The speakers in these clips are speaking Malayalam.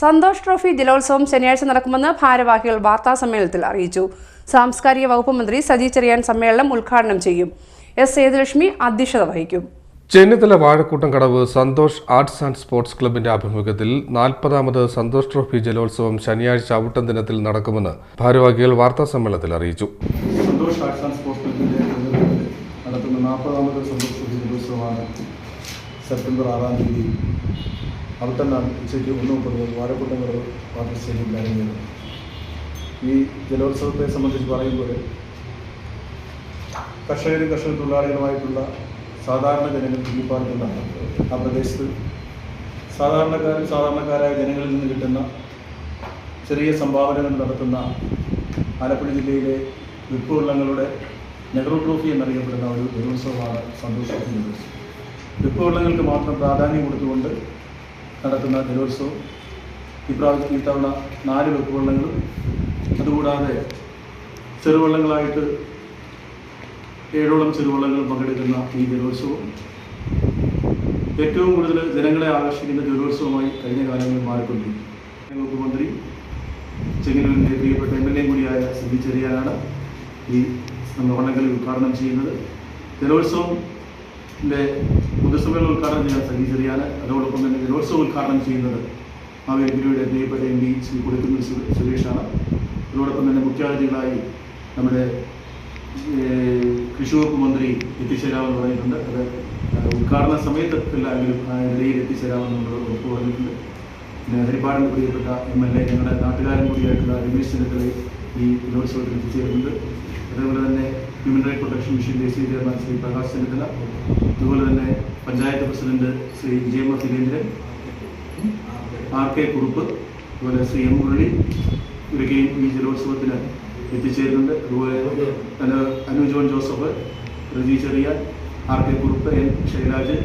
സന്തോഷ് ട്രോഫി ജലോത്സവം ശനിയാഴ്ച നടക്കുമെന്ന് ഭാരവാഹികൾ വാർത്താ സമ്മേളനത്തിൽ അറിയിച്ചു. സാംസ്കാരിക വകുപ്പ് മന്ത്രി സജി ചെറിയാൻ സമ്മേളനം ഉദ്ഘാടനം ചെയ്യും. എസ് സേതുലക്ഷ്മി അധ്യക്ഷത വഹിക്കും. Chennithala Vazhakkoottam Kadavu Santhosh arts and sports ക്ലബിന്റെ ആഭിമുഖ്യത്തിൽ നാൽപ്പതാമത് സന്തോഷ് ട്രോഫി ജലോത്സവം ശനിയാഴ്ച ഔട്ടം ദിനത്തിൽ നടക്കുമെന്ന് ഭാരവാഹികൾ വാർത്താ സമ്മേളനത്തിൽ അറിയിച്ചു. സന്തോഷ് ആർട്സ് ആൻഡ് സ്പോർട്സ് ക്ലബിന്റെ നേതൃത്വത്തിൽ നടത്തുന്ന നാൽപ്പതാമത് സന്തോഷ് ട്രോഫി ജലോത്സവമാണ് സെപ്റ്റംബർ ആറാം തീയതി അവിട്ടന്നാണ് ഉച്ചയ്ക്ക് ഒന്ന് മുപ്പത് വാഴക്കൂട്ടങ്ങൾ വാട്ടർ സ്റ്റേഡിയം അരങ്ങേറും ഈ ജലോത്സവത്തെ സംബന്ധിച്ച് പറയുമ്പോൾ കർഷകരും കർഷക തൊഴിലാളികളുമായിട്ടുള്ള സാധാരണ ജനങ്ങൾ തിങ്ങിപ്പാർക്കുന്ന ആ പ്രദേശത്ത് സാധാരണക്കാരും സാധാരണക്കാരായ ജനങ്ങളിൽ നിന്ന് കിട്ടുന്ന ചെറിയ സംഭാവനകൾ നടത്തുന്ന ആലപ്പുഴ ജില്ലയിലെ വിപ്പുവള്ളങ്ങളുടെ നെഹ്റു ട്രോഫി എന്നറിയപ്പെടുന്ന ഒരു ജലോത്സവമാണ് സന്തോഷത്തിന്റെ ജലോത്സവം വിപ്പുവള്ളങ്ങൾക്ക് മാത്രം പ്രാധാന്യം കൊടുത്തുകൊണ്ട് നടത്തുന്ന ജലോത്സവം ഇപ്രാവശ്യം ഇത്തവണ നാല് വെപ്പുവള്ളങ്ങളും അതുകൂടാതെ ചെറുവള്ളങ്ങളായിട്ട് ഏഴോളം ചെറുവള്ളങ്ങൾ പങ്കെടുക്കുന്ന ഈ ജലോത്സവം ഏറ്റവും കൂടുതൽ ജനങ്ങളെ ആകർഷിക്കുന്ന ജലോത്സവമായി കഴിഞ്ഞ കാലങ്ങളിൽ മാറിക്കൊണ്ടിരിക്കും മുഖ്യമന്ത്രി മന്ത്രി ചെങ്ങന്നൂരിന്റെ പ്രിയപ്പെട്ട എം എൽ എ കൂടിയായ സിബി ചെറിയാനാണ് ഈ വള്ളംകളി ഉദ്ഘാടനം ചെയ്യുന്നത്. ജലോത്സവത്തിന്റെ പൊതുസഭയിൽ ഉദ്ഘാടനം ചെയ്യാൻ സജി ചെറിയാണ് അതോടൊപ്പം തന്നെ ജലോത്സവം ഉദ്ഘാടനം ചെയ്യുന്നത് മാവേലിഗുരുയുടെ പ്രിയപ്പെട്ട എം പി ശ്രീ കൊടുക്കുന്ന സുരേഷാണ്. അതോടൊപ്പം തന്നെ മുഖ്യാതിഥികളായി നമ്മുടെ കൃഷി വകുപ്പ് മന്ത്രി എത്തിച്ചേരാമെന്ന് പറഞ്ഞിട്ടുണ്ട്. അത് ഉദ്ഘാടന സമയത്തെല്ലാമെങ്കിലും ആ നിലയിൽ എത്തിച്ചേരാമെന്ന് നമ്മൾ ഉറപ്പ് പറഞ്ഞിട്ടുണ്ട്. പിന്നെ ഹരിപ്പാടിന്റെ പ്രിയപ്പെട്ട എം എൽ എ ഞങ്ങളുടെ നാട്ടുകാരൻ കൂടിയായിട്ടുള്ള രമേശ് ചെന്നിത്തലയെ ഈ ജലോത്സവത്തിൽ എത്തിച്ചേരുന്നത് അതേപോലെ തന്നെ ഹ്യൂമൻ റൈറ്റ് പ്രൊട്ടക്ഷൻ മിഷൻ ദേശീയ ചെയർമാൻ ശ്രീ പ്രകാശ് ചെന്നിത്തല. അതുപോലെ തന്നെ panchayat president Shri Vijayama Surendran R K Kurup അതുപോലെ ശ്രീ എം മുരളി ഇവരൊക്കെയും ഈ ജലോത്സവത്തിന് എത്തിച്ചേരുന്നുണ്ട്. അതുപോലെ തന്നെ Anu John Joseph Reji Cherian R K Kurup N Shailaj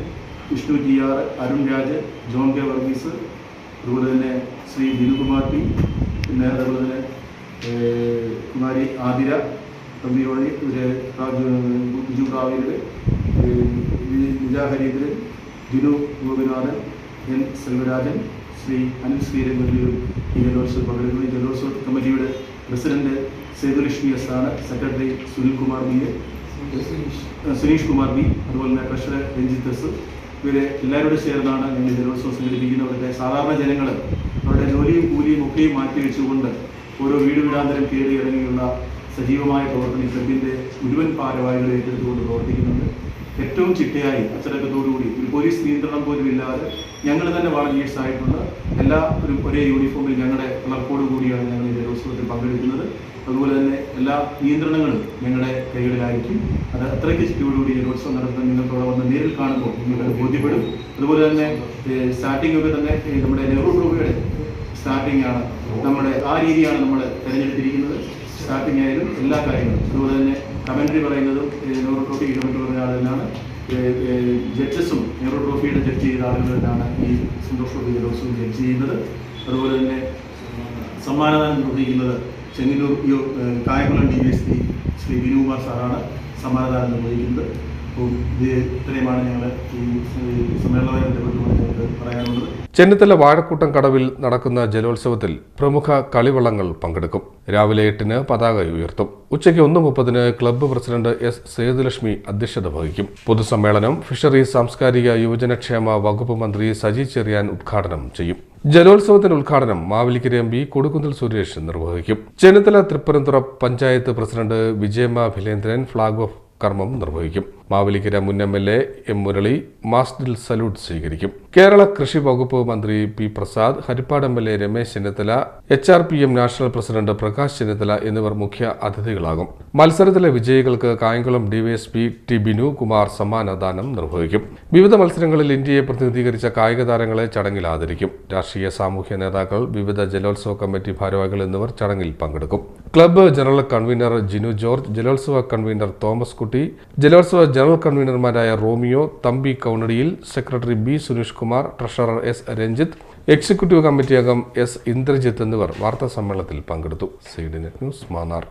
Vishnu T R Arun Raj John K Varghese അതുപോലെ തന്നെ ശ്രീ ബിനുകുമാർ പി പിന്നെ അതുപോലെ തന്നെ കുമാരി ആതിര തമ്പിയോളി ബിജു കാവേരി വിജയ ഹരീന്ദ്രൻ ദിനു ഗോപിനാഥൻ എൻ സെൽവരാജൻ ശ്രീ അനിൽ ശ്രീരൻ എന്നിവരും ഈ ജലോത്സവം പങ്കെടുക്കുന്നു. ഈ ജലോത്സവ കമ്മിറ്റിയുടെ പ്രസിഡന്റ് സേതുലക്ഷ്മി എസ് ആണ്. Secretary Sunil Kumar B Suneesh. Kumar B അതുപോലെ തന്നെ ട്രഷറർ രഞ്ജിത്ത് എസ്. ഇവരെ എല്ലാവരോടും ചേർന്നാണ് ഞങ്ങൾ ജലോത്സവം സംഘടിപ്പിക്കുന്നത്. അവരുടെ സാധാരണ ജനങ്ങൾ അവരുടെ ജോലിയും കൂലിയും ഒക്കെയും മാറ്റിവെച്ചുകൊണ്ട് ഓരോ വീട് വീടാന്തരം കയറി ഇറങ്ങിയുള്ള സജീവമായ പ്രവർത്തനം ക്ലബിന്റെ മുഴുവൻ ഭാരവാഹികളെ ഏറ്റെടുത്തുകൊണ്ട് പ്രവർത്തിക്കുന്നുണ്ട്. ഏറ്റവും ചിട്ടയായി അച്ചടക്കത്തോടുകൂടി ഒരു പോലീസ് നിയന്ത്രണം പോലും ഇല്ലാതെ ഞങ്ങൾ തന്നെ വളണ്ടിയേഴ്സ് ആയിട്ടുള്ള ഒരു ഒരേ യൂണിഫോമിൽ ഞങ്ങളുടെ കൂടിയാണ് ഞങ്ങൾ ഈ ജലോത്സവത്തിൽ പങ്കെടുക്കുന്നത്. അതുപോലെ തന്നെ എല്ലാ നിയന്ത്രണങ്ങളും ഞങ്ങളുടെ കൈകളിലായിരിക്കും. അത് അത്രയ്ക്ക് ചിട്ടയോടുകൂടി ജലോത്സവം നടത്താൻ നിങ്ങൾക്കവിടെ വന്ന് നേരിൽ കാണുമ്പോൾ നിങ്ങൾക്കത് ബോധ്യപ്പെടും. അതുപോലെ തന്നെ സ്റ്റാർട്ടിംഗ് ഒക്കെ തന്നെ നമ്മുടെ നെഹ്റു ട്രോഫിയുടെ സ്റ്റാർട്ടിംഗ് ആണ്. നമ്മുടെ ആ രീതിയാണ് നമ്മൾ തിരഞ്ഞെടുത്തിരിക്കുന്നത്. സ്റ്റാർട്ടിംഗ് ആയാലും എല്ലാ കാര്യങ്ങളും. അതുപോലെ തന്നെ കമൻട്രി പറയുന്നതും നെഹ്റു ട്രോഫി പറഞ്ഞ ആൾ തന്നെയാണ് ജഡ്ജസും നെഹ്റു ട്രോഫിയുടെ ജഡ്ജ് ചെയ്ത തന്നെയാണ് ഈ സന്തോഷ് ട്രോഫി ജലോത്സവം ജഡ്ജ് ചെയ്യുന്നത്. അതുപോലെ തന്നെ സമ്മാനദാനം നിർവഹിക്കുന്നത് Chengannur Kayamkulam D S P Shri Vinukumar സാറാണ് സമ്മാനദാനം നിർവഹിക്കുന്നത്. ഈ ചെന്നിത്തല വാഴക്കൂട്ടം കടവിൽ നടക്കുന്ന ജലോത്സവത്തിൽ പ്രമുഖ കളിവള്ളങ്ങൾ പങ്കെടുക്കും. രാവിലെ എട്ടിന് പതാക ഉയർത്തും. ഉച്ചയ്ക്ക് ഒന്ന് മുപ്പതിന് ക്ലബ്ബ് പ്രസിഡന്റ് എസ് സേതുലക്ഷ്മി അധ്യക്ഷത വഹിക്കും. പൊതുസമ്മേളനം ഫിഷറീസ് സാംസ്കാരിക യുവജനക്ഷേമ വകുപ്പ് മന്ത്രി സജി ചെറിയാൻ ഉദ്ഘാടനം ചെയ്യും. ജലോത്സവത്തിന്റെ ഉദ്ഘാടനം മാവേലിക്കര എം പി കൊടുക്കുന്നിൽ സുരേഷ് നിർവഹിക്കും. Chennithala Thripperumthura panchayat president Vijayamma Bhilendran flag off കർമ്മം നിർവഹിക്കും. മാവേലിക്കര മുൻ M L A M Murali മാസ്ഡിൽ salute സ്വീകരിക്കും. കേരള കൃഷി വകുപ്പ് മന്ത്രി P Prasad Harippad M L A Ramesh Chennithala H R P M national president Prakash Chennithala എന്നിവർ മുഖ്യ അതിഥികളാകും. മത്സരത്തിലെ വിജയികൾക്ക് കായംകുളം ഡിവൈഎസ്പി ടി ബിനു കുമാർ സമ്മാനദാനം നിർവഹിക്കും. വിവിധ മത്സരങ്ങളിൽ ഇന്ത്യയെ പ്രതിനിധീകരിച്ച കായിക താരങ്ങളെ ചടങ്ങിൽ ആദരിക്കും. രാഷ്ട്രീയ സാമൂഹ്യ നേതാക്കൾ വിവിധ ജലോത്സവ കമ്മിറ്റി ഭാരവാഹികൾ എന്നിവർ ചടങ്ങിൽ പങ്കെടുക്കും. Club general convenor Jinu George ജലോത്സവ convener Thomas Kutty ജലോത്സവ general കൺവീനർമാരായ Romeo Thampi Kaunadiyil secretary B Suneesh Kumar treasurer S Ranjith executive committee അംഗം എസ് ഇന്ദ്രജിത്ത് എന്നിവർ വാർത്താ സമ്മേളനത്തിൽ പങ്കെടുത്തു. C D news Mannar.